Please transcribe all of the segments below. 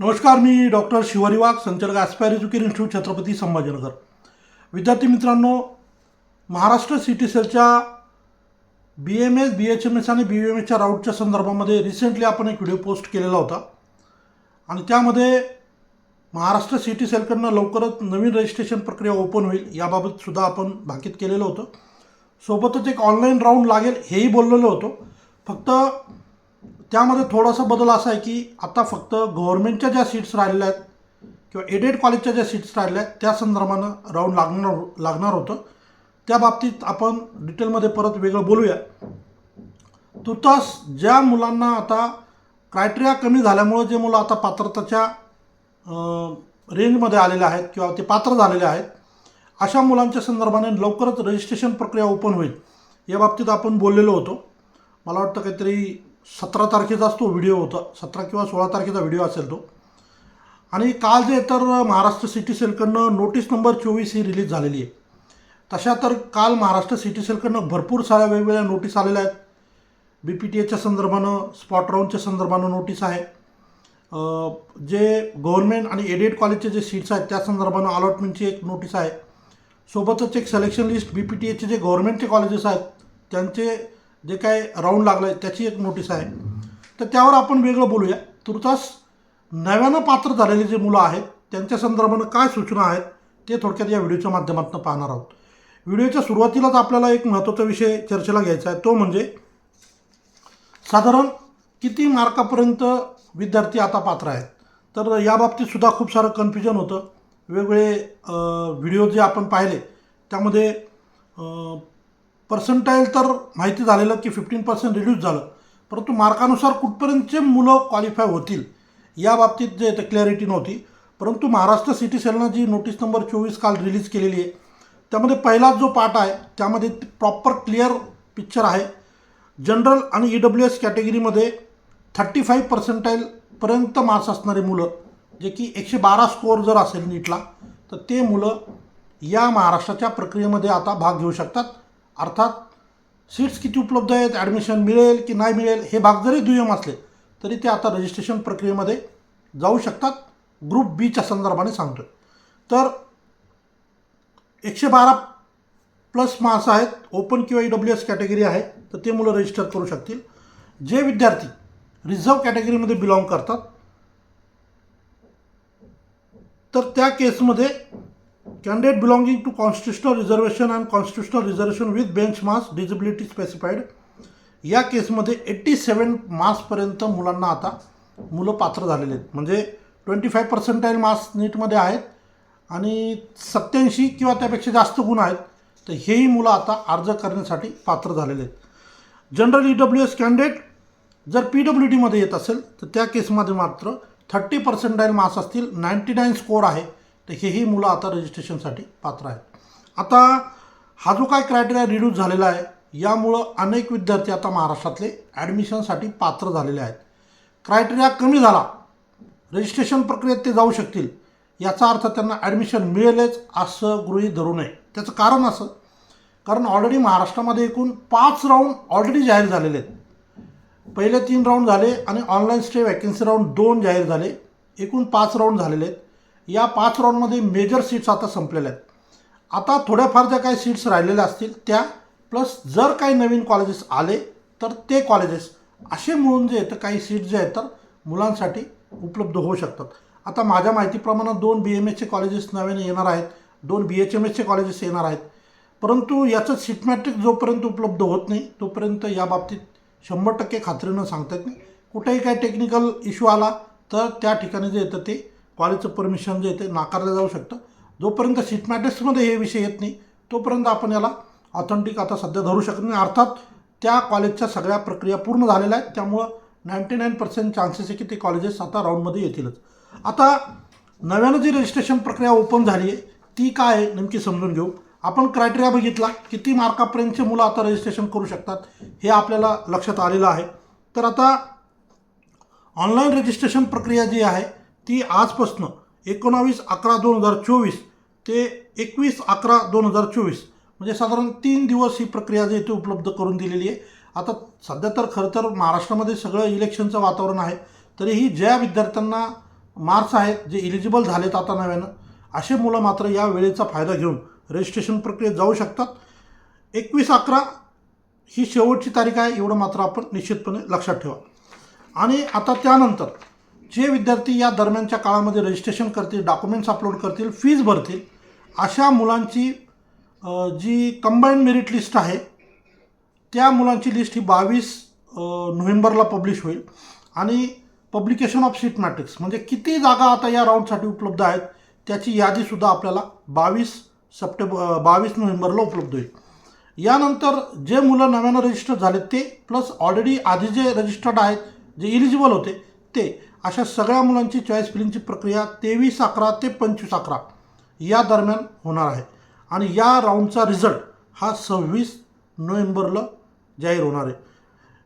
नमस्कार मी डॉक्टर शिवारी वाघ संचालक aspire education institute Chhatrapati Sambhajinagar. विद्यार्थी मित्रांनो महाराष्ट्र सिटी सेलच्या B M S B H M S आणि बी एम एसच्या राऊटच्या संदर्भामध्ये रिसेंटली आपण एक व्हिडिओ पोस्ट केलेला होता. आणि त्यामध्ये महाराष्ट्र सिटी सेलकडनं लवकरच नवीन रजिस्ट्रेशन प्रक्रिया ओपन होईल याबाबत सुद्धा आपण भाकीत केलेलं होतं. सोबतच एक ऑनलाईन राऊंड लागेल हेही बोललेलो होतो. फक्त त्यामध्ये थोडासा बदल असा आहे की आता फक्त गव्हर्नमेंटच्या ज्या सीट्स राहिलेल्या आहेत किंवा एडेड कॉलेजच्या ज्या सीट्स राहिल्या आहेत त्या संदर्भानं राऊंड लागणार लागणार होतं. त्या बाबतीत आपण डिटेलमध्ये परत वेगळं बोलूया. तुर्तास ज्या मुलांना आता क्रायटेरिया कमी झाल्यामुळं जे मुलं आता पात्रताच्या रेंजमध्ये आलेले आहेत किंवा ते पात्र झालेले आहेत अशा मुलांच्या संदर्भाने लवकरच रजिस्ट्रेशन प्रक्रिया ओपन होईल. या बाबतीत आपण बोललेलो होतो. मला वाटतं काहीतरी सतरा तारखेचाच तो व्हिडिओ होता. सतरा किंवा सोळा तारखेचा व्हिडिओ असेल तो. आणि काल जे तर महाराष्ट्र सिटी सेलकडनं नोटीस नंबर चोवीस ही रिलीज झालेली आहे. तशा तर काल महाराष्ट्र सिटी सेलकडनं भरपूर साऱ्या वेगवेगळ्या नोटीस आलेल्या आहेत. बी पी टी एच्या संदर्भानं स्पॉट राऊंडच्या संदर्भानं नोटीस आहे. जे गव्हर्नमेंट आणि एडेड कॉलेजचे जे सीट्स आहेत त्या संदर्भानं अलॉटमेंटची एक नोटीस आहे. सोबतच एक selection list B P T एचे जे गव्हर्नमेंटचे कॉलेजेस आहेत त्यांचे जे काय राऊंड लागलं आहे त्याची एक नोटीस आहे. तर त्यावर आपण वेगळं बोलूया. तुर्तास नव्यानं पात्र झालेली जी मुलं आहेत त्यांच्या संदर्भानं काय सूचना आहेत ते थोडक्यात या व्हिडिओच्या माध्यमातून पाहणार आहोत. व्हिडिओच्या सुरुवातीलाच आपल्याला एक महत्त्वाचा विषय चर्चेला घ्यायचा आहे. तो म्हणजे साधारण किती मार्कापर्यंत विद्यार्थी आता पात्र आहेत? तर याबाबतीत सुद्धा खूप सारं कन्फ्युजन होतं. वेगवेगळे व्हिडिओ जे आपण पाहिले त्यामध्ये पर्सेंटाईल तर माहिती झालेलं की फिफ्टीन पर्सेंट रिड्यूस झालं. परंतु मार्कानुसार कुठपर्यंतचे मुलं क्वालिफाय होतील या बाबतीत जे ते क्लॅरिटी नव्हती. परंतु महाराष्ट्र सिटी सेलनं जी नोटीस नंबर चोवीस काल रिलीज केलेली आहे त्यामध्ये पहिलाच जो पार्ट आहे त्यामध्ये प्रॉपर क्लिअर पिक्चर आहे. जनरल आणि ई डब्ल्यू एस कॅटेगरीमध्ये थर्टी फाईव्ह पर्सेंटाईलपर्यंत मार्क्स असणारे मुलं जे की एकशे बारा स्कोअर जर असेल नीटला तर ते मुलं या महाराष्ट्राच्या प्रक्रियेमध्ये आता भाग घेऊ शकतात. अर्थात सीट्स किती उपलब्ध आहेत ॲडमिशन मिळेल की नाही मिळेल हे भाग जरी दुय्यम असले तरी ते आता रजिस्ट्रेशन प्रक्रियेमध्ये जाऊ शकतात. ग्रुप बीच्या संदर्भाने सांगतो तर एकशे बारा प्लस मार्क्स आहेत. ओपन किंवा ई डब्ल्यू एस कॅटेगरी आहे तर ते मुलं रजिस्टर करू शकतील. जे विद्यार्थी रिझर्व कॅटेगरीमध्ये बिलॉंग करतात तर त्या केसमध्ये candidate belonging to constitutional reservation and constitutional reservation with bench marks eligibility specified या केसमध्ये एट्टी सेवन मार्क्सपर्यंत मुलांना आता मुलं पात्र झालेले आहेत. म्हणजे ट्वेंटी फाय पर्सेंटाईल मार्क्स नीटमध्ये आहेत आणि सत्याऐंशी किंवा त्यापेक्षा जास्त गुण आहेत तर हेही मुलं आता अर्ज करण्यासाठी पात्र झालेले आहेत. General E W S candidate जर पी डब्ल्यू डीमध्ये येत असेल तर त्या केसमध्ये मात्र थर्टी पर्सेंटाईल मार्क्स असतील. नाईंटी नाईन स्कोअर आहे. तर हेही मुलं आता रजिस्ट्रेशनसाठी पात्र आहेत. आता हा जो काय क्रायटेरिया रिड्यूस झालेला आहे यामुळं अनेक विद्यार्थी आता महाराष्ट्रातले ॲडमिशनसाठी पात्र झालेले आहेत. क्रायटेरिया कमी झाला रजिस्ट्रेशन प्रक्रियेत ते जाऊ शकतील याचा अर्थ त्यांना ॲडमिशन मिळेलच असं गृहीत धरू नये. त्याचं कारण असं कारण ऑलरेडी महाराष्ट्रामध्ये एकूण पाच राऊंड ऑलरेडी जाहीर झालेले आहेत. पहिले तीन राऊंड झाले आणि ऑनलाईन स्टे वॅकन्सी राऊंड दोन जाहीर झाले. एकूण पाच राऊंड झालेले आहेत. या पाच राऊंडमध्ये मेजर सीट्स आता संपलेल्या आहेत. आता थोड्याफार ज्या काही सीट्स राहिलेल्या असतील त्या प्लस जर काही नवीन कॉलेजेस आले तर ते कॉलेजेस असे मिळून जे येतं काही सीट्स जे आहेत तर मुलांसाठी उपलब्ध होऊ शकतात. आता माझ्या माहितीप्रमाणे दोन बी एम एसचे कॉलेजेस नव्याने येणार आहेत दोन बी एच एम एसचे कॉलेजेस येणार आहेत. परंतु याचं सीट मॅट्रिक जोपर्यंत उपलब्ध होत नाही तोपर्यंत या बाबतीत शंभर टक्के खात्रीनं सांगता येत नाही. कुठेही काही टेक्निकल इश्यू आला तर त्या ठिकाणी जे येतं ते कॉलेजचं परमिशन जे येते नाकारलं जाऊ शकतं. जोपर्यंत सीट मॅट्रिक्समध्ये हे विषय येत नाही तोपर्यंत आपण याला ऑथेंटिक आता सध्या धरू शकत नाही. अर्थात त्या कॉलेजच्या सगळ्या प्रक्रिया पूर्ण झालेल्या आहेत. त्यामुळं नाईंटी नाईन पर्सेंट चान्सेस आहे की ते कॉलेजेस आता राऊंडमध्ये येतीलच. आता नव्यानं जी रजिस्ट्रेशन प्रक्रिया ओपन झाली आहे ती काय आहे नेमकी समजून घेऊ. आपण क्रायटेरिया बघितला किती मार्कापर्यंतचे मुलं आता रजिस्ट्रेशन करू शकतात हे आपल्याला लक्षात आलेलं आहे. तर आता ऑनलाईन रजिस्ट्रेशन प्रक्रिया जी आहे ती आजपासून एकोणावीस अकरा दोन हजार चोवीस ते एकवीस अकरा दोन हजार चोवीस. म्हणजे साधारण तीन दिवस ही प्रक्रिया जी इथे उपलब्ध करून दिलेली आहे. आता सध्या तर खरं तर महाराष्ट्रामध्ये सगळं इलेक्शनचं वातावरण आहे. तरीही ज्या विद्यार्थ्यांना मार्क्स आहेत जे इलिजिबल झालेत आता नव्यानं असे मुलं मात्र या वेळेचा फायदा घेऊन रजिस्ट्रेशन प्रक्रियेत जाऊ शकतात. एकवीस अकरा ही शेवटची तारीख आहे एवढं मात्र आपण निश्चितपणे लक्षात ठेवा. आणि आता त्यानंतर जे विद्यार्थी या दरम्यानच्या काळामध्ये रजिस्ट्रेशन करतील डॉक्युमेंट्स अपलोड करतील फीज भरतील अशा मुलांची जी कंबाईंड मेरिट लिस्ट आहे त्या मुलांची लिस्ट ही बावीस नोव्हेंबरला पब्लिश होईल. आणि पब्लिकेशन ऑफ सीट मॅट्रिक्स म्हणजे किती जागा आता या राऊंडसाठी उपलब्ध आहेत त्याची यादीसुद्धा आपल्याला बावीस सप्टेंबर बावीस नोव्हेंबरला उपलब्ध होईल. यानंतर जे मुलं नव्यानं रजिस्टर झाले ते प्लस ऑलरेडी आधी जे रजिस्टर्ड आहेत जे इलिजिबल होते ते अशा सगळ्या मुलांची चॉईस फिलिंगची प्रक्रिया तेवीस अकरा ते पंचवीस अकरा या दरम्यान होणार आहे. आणि या राऊंडचा रिझल्ट हा सव्वीस नोव्हेंबरला जाहीर होणार आहे.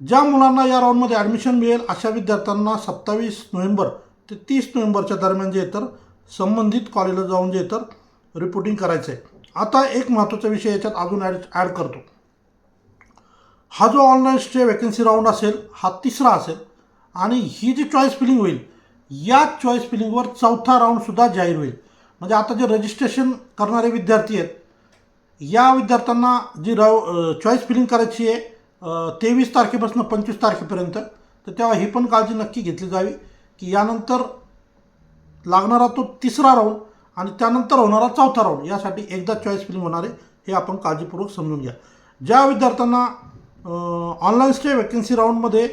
ज्या मुलांना या राऊंडमध्ये ॲडमिशन मिळेल अशा विद्यार्थ्यांना सत्तावीस नोव्हेंबर ते तीस नोव्हेंबरच्या दरम्यान जे तर संबंधित कॉलेजला जाऊन जे तर रिपोर्टिंग करायचं आहे. आता एक महत्त्वाचा विषय याच्यात अजून ॲड ॲड करतो. हा जो ऑनलाईन स्टे वॅकन्सी राऊंड असेल हा तिसरा असेल आणि ही जी चॉईस फिलिंग होईल या चॉईस फिलिंगवर चौथा राऊंडसुद्धा जाहीर होईल. म्हणजे आता जे रजिस्ट्रेशन करणारे विद्यार्थी आहेत या विद्यार्थ्यांना जी राऊ चॉईस फिलिंग करायची आहे तेवीस तारखेपासून पंचवीस तारखेपर्यंत तर तेव्हा ही पण काळजी नक्की घेतली जावी की यानंतर लागणारा तो तिसरा राऊंड आणि त्यानंतर होणारा चौथा राऊंड यासाठी एकदा चॉईस फिलिंग होणार आहे हे आपण काळजीपूर्वक समजून घ्या. ज्या विद्यार्थ्यांना ऑनलाईन स्टे वॅकन्सी राऊंडमध्ये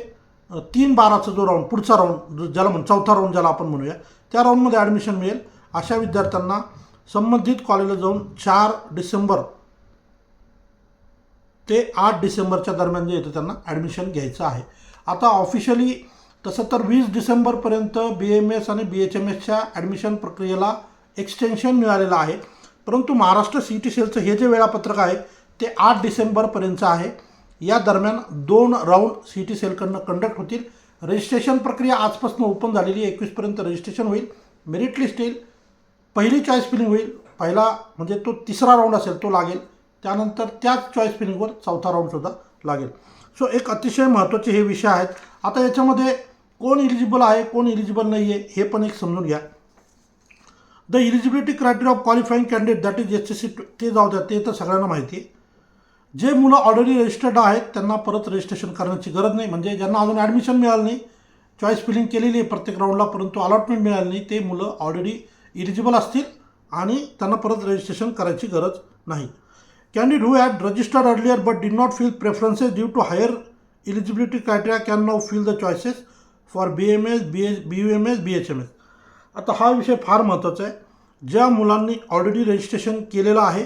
तीन बाराचा जो राऊंड पुढचा राऊंड ज्याला म्हण चौथा राऊंड ज्याला आपण म्हणूया त्या राऊंडमध्ये ॲडमिशन मिळेल. अशा विद्यार्थ्यांना संबंधित कॉलेजला जाऊन चार डिसेंबर ते आठ डिसेंबरच्या दरम्यान जे येतं त्यांना ॲडमिशन घ्यायचं आहे. आता ऑफिशियली तसं तर वीस डिसेंबरपर्यंत बी एम एस आणि बी एच एम एसच्या ॲडमिशन प्रक्रियेला एक्सटेन्शन मिळालेलं आहे. परंतु महाराष्ट्र सी टी सेलचं हे जे वेळापत्रक आहे ते आठ डिसेंबरपर्यंतचं आहे. या दरम्यान दोन राऊंड सी टी सेलकडनं कंडक्ट होतील. रजिस्ट्रेशन प्रक्रिया आजपासून ओपन झालेली आहे. एकवीसपर्यंत रजिस्ट्रेशन होईल. मेरिट लिस्ट येईल. पहिली चॉईस फिलिंग होईल. पहिला म्हणजे तो तिसरा राऊंड असेल तो लागेल. त्यानंतर त्याच चॉईस फिलिंगवर चौथा राऊंडसुद्धा लागेल. सो एक अतिशय महत्त्वाचे हे विषय आहेत. आता याच्यामध्ये कोण इलिजिबल आहे कोण इलिजिबल नाही आहे हे पण एक समजून घ्या. The eligibility criteria of qualifying candidate that is S S C ते जाऊ द्या. ते तर सगळ्यांना माहिती आहे. जे मुलं ऑलरेडी रजिस्टर्ड आहेत त्यांना परत रजिस्ट्रेशन करण्याची गरज नाही. म्हणजे ज्यांना अजून ॲडमिशन मिळालं नाही चॉईस फिलिंग केलेली आहे प्रत्येक राऊंडला परंतु अलॉटमेंट मिळाली नाही ते मुलं ऑलरेडी इलिजिबल असतील आणि त्यांना परत रजिस्ट्रेशन करायची गरज नाही. Candidate who had registered earlier but did not fill preferences due to higher eligibility criteria can now fill the choices for B M S B H B U M S B H M S आता हा विषय फार महत्त्वाचा आहे. ज्या मुलांनी already registration केलेलं आहे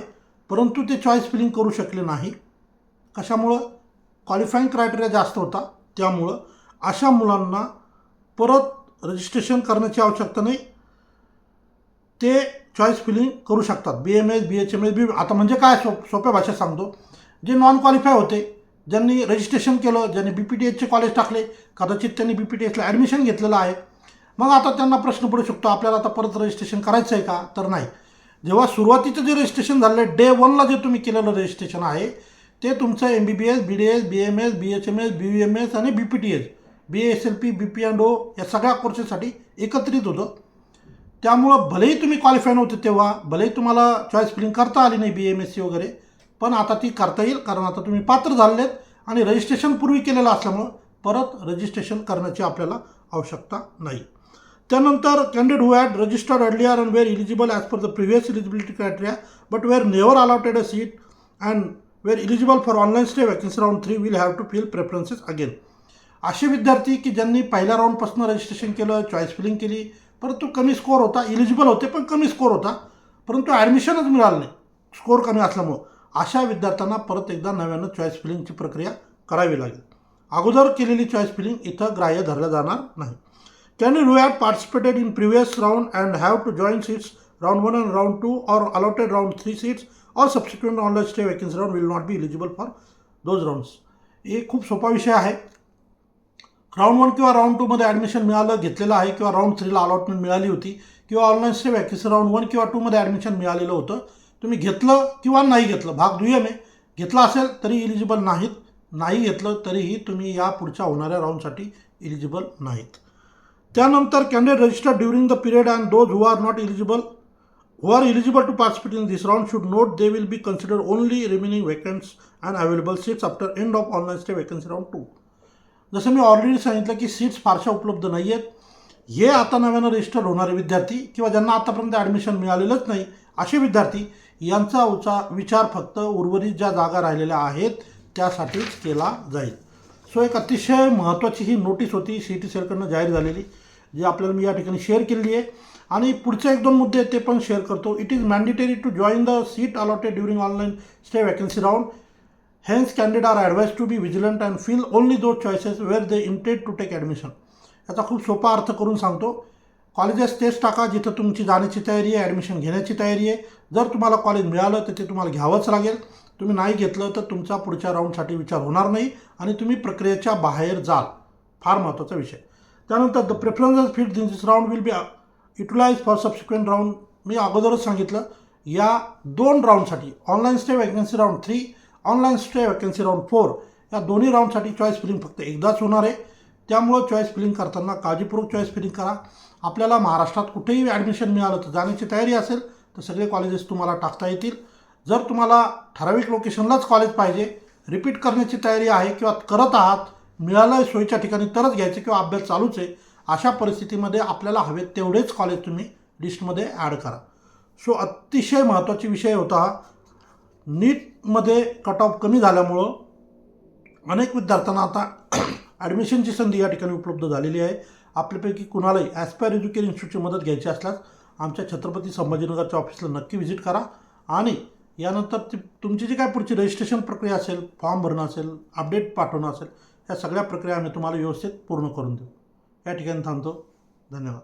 परंतु ते चॉईस फिलिंग करू शकले नाही. कशामुळं? क्वालिफाईंग क्रायटेरिया जास्त होता. त्यामुळं अशा मुलांना परत रजिस्ट्रेशन करण्याची आवश्यकता नाही. ते चॉईस फिलिंग करू शकतात. B M S B H M S B आता म्हणजे काय? सो सोप्या भाषेत सांगतो. जे नॉन क्वालिफाय होते ज्यांनी रजिस्ट्रेशन केलं ज्यांनी बी पी टी एचचे कॉलेज टाकले कदाचित त्यांनी बी पी टी एचला ॲडमिशन घेतलेलं आहे. मग आता त्यांना प्रश्न पडू शकतो. आपल्याला आता परत रजिस्ट्रेशन करायचं आहे का? तर नाही. जेव्हा सुरुवातीचं जे रजिस्ट्रेशन झालं आहे डे वनला जे तुम्ही केलेलं रजिस्ट्रेशन आहे ते तुमचं M B B S B D S B M S B H M S B U M S आणि B P T S B S L P B P and O या सगळ्या कोर्सेससाठी एकत्रित होतं. त्यामुळं भलेही तुम्ही क्वालिफाय नव्हते तेव्हा भलेही तुम्हाला चॉईस फिलिंग करता आली नाही बी एम एस सी वगैरे पण आता ती करता येईल कारण आता तुम्ही पात्र झालेत आणि रजिस्ट्रेशन पूर्वी केलेलं असल्यामुळं परत रजिस्ट्रेशन करण्याची आपल्याला आवश्यकता नाही. त्यानंतर candidate who had registered earlier and were eligible as per the previous eligibility criteria but were never allotted a seat and were eligible for online stray vacancy round three will have to fill preferences again असे विद्यार्थी की ज्यांनी पहिल्या राऊंडपासून registration केलं choice filling केली परंतु कमी स्कोअर होता इलिजिबल होते पण कमी स्कोअर होता परंतु ॲडमिशनच मिळालं नाही. स्कोअर कमी असल्यामुळं अशा विद्यार्थ्यांना परत एकदा नव्यानं चॉईस फिलिंगची प्रक्रिया करावी लागेल. अगोदर केलेली चॉईस फिलिंग इथं ग्राह्य धरलं जाणार नाही. Candidate who had participated in previous round and have to join seats round one and round two or allotted round three seats or subsequent online stray vacancy round will not be eligible for those rounds हे खूप सोपा विषय आहे. Round one किंवा round टूमध्ये admission मिळालं घेतलेलं आहे किंवा राऊंड थ्रीला अलॉटमेंट मिळाली होती किंवा online stray vacancy round one किंवा टूमध्ये ॲडमिशन मिळालेलं होतं. तुम्ही घेतलं किंवा नाही घेतलं भाग दुय्यम आहे. घेतलं असेल तरी इलिजिबल नाहीत. नाही घेतलं तरीही तुम्ही या पुढच्या होणाऱ्या राऊंडसाठी इलिजिबल नाहीत. त्यानंतर candidate registered during the period and those who are not eligible who are eligible to participate in this round should note they will be consider only remaining vacants and available seats after end of online stay vacancy round 2 जसं मी already सांगितलं की seats फारशा उपलब्ध नाही आहेत हे आता नव्यानं रजिस्टर होणारे विद्यार्थी किंवा ज्यांना आतापर्यंत ॲडमिशन मिळालेलंच नाही असे विद्यार्थी यांचा उचा विचार फक्त उर्वरित ज्या जागा राहिलेल्या आहेत त्यासाठीच केला जाईल. सो एक अतिशय महत्त्वाची ही नोटीस होती सी टी सेलकडनं जाहीर झालेली. जी आपल्याला मी या ठिकाणी शेअर केलेली आहे. आणि पुढचे एक दोन मुद्दे आहेत ते पण शेअर करतो. It is mandatory to join the seat allotted during online stray vacancy round hence candidate are advise to be vigilant and fill only those choices where they intend to take admission याचा खूप सोपा अर्थ करून सांगतो. Colleges तेच टाका जिथं तुमची जाण्याची तयारी आहे ॲडमिशन घेण्याची तयारी आहे. जर तुम्हाला कॉलेज मिळालं तर ते तुम्हाला घ्यावंच लागेल. तुम्ही नाही घेतलं तर तुमचा पुढच्या राऊंडसाठी विचार होणार नाही आणि तुम्ही प्रक्रियेच्या बाहेर जाल. फार महत्त्वाचा विषय. त्यानंतर the preference fit in this round will be utilize for subsequent round मी अगोदरच सांगितलं या दोन राऊंडसाठी online stray vacancy round three online stray vacancy round four या दोन्ही राऊंडसाठी चॉईस फिलिंग फक्त एकदाच होणार आहे. त्यामुळं चॉईस फिलिंग करताना काळजीपूर्वक चॉईस फिलिंग करा. आपल्याला महाराष्ट्रात कुठेही ॲडमिशन मिळालं तर जाण्याची तयारी असेल तर सगळे कॉलेजेस तुम्हाला टाकता येतील. जर तुम्हाला ठराविक लोकेशनलाच कॉलेज पाहिजे रिपीट करण्याची तयारी आहे किंवा करत आहात मिळालं सोयीच्या ठिकाणी तरच घ्यायचं किंवा अभ्यास चालूच आहे. अशा परिस्थितीमध्ये आपल्याला हवेत तेवढेच कॉलेज तुम्ही लिस्टमध्ये ॲड करा. सो अतिशय महत्त्वाचा विषय होता हा. नीटमध्ये कट ऑफ कमी झाल्यामुळं अनेक विद्यार्थ्यांना आता ॲडमिशनची संधी या ठिकाणी उपलब्ध झालेली आहे. आपल्यापैकी कुणालाही ॲस्पायर एज्युकेशन इन्स्टिट्यूटची मदत घ्यायची असल्यास आमच्या छत्रपती संभाजीनगरच्या ऑफिसला नक्की व्हिजिट करा. आणि यानंतर ती तुमची जी काय पुढची रजिस्ट्रेशन प्रक्रिया असेल फॉर्म भरणं असेल अपडेट पाठवणं असेल या सगळ्या प्रक्रिया आम्ही तुम्हाला व्यवस्थित पूर्ण करून देऊ. या ठिकाणी थांबतो. धन्यवाद.